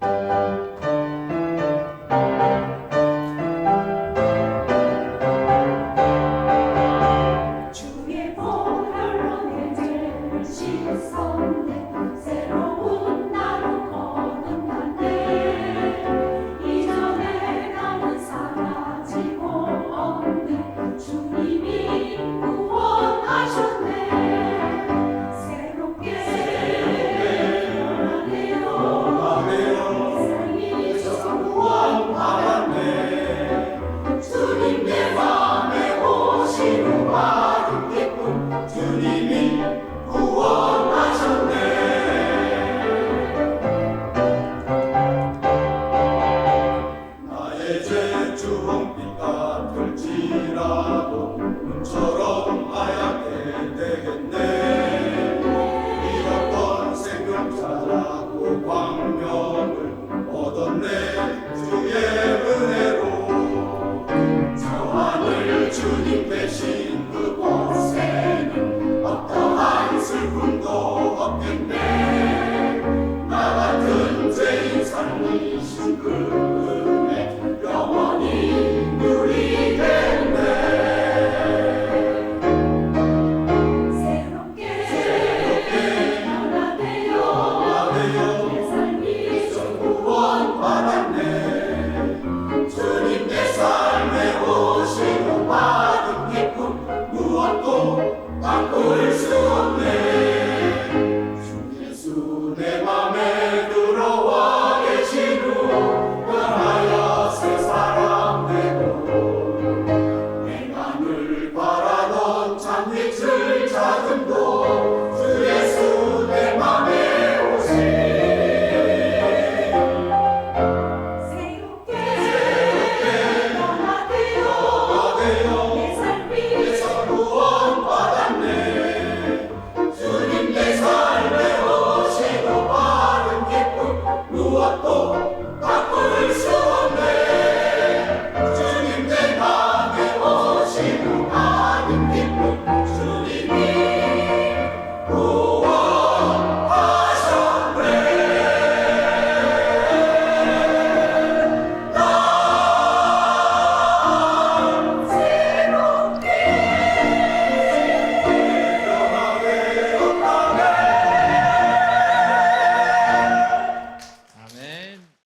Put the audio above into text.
주의 라도 눈처럼 하얗게 되겠네. 잃었던 생명 찾았고 광명을 얻었네. 주의 은혜로. 저 하늘 주님 계신 그곳에는 어떠한 슬픔도 없겠네. 나 같은 죄인 살리신 그 바꿀 수 없네 주 예수 내 맘에 들어와 계신 후 변하여 새 사람 되고 내 맘을 바라던 찬빛을 찾음도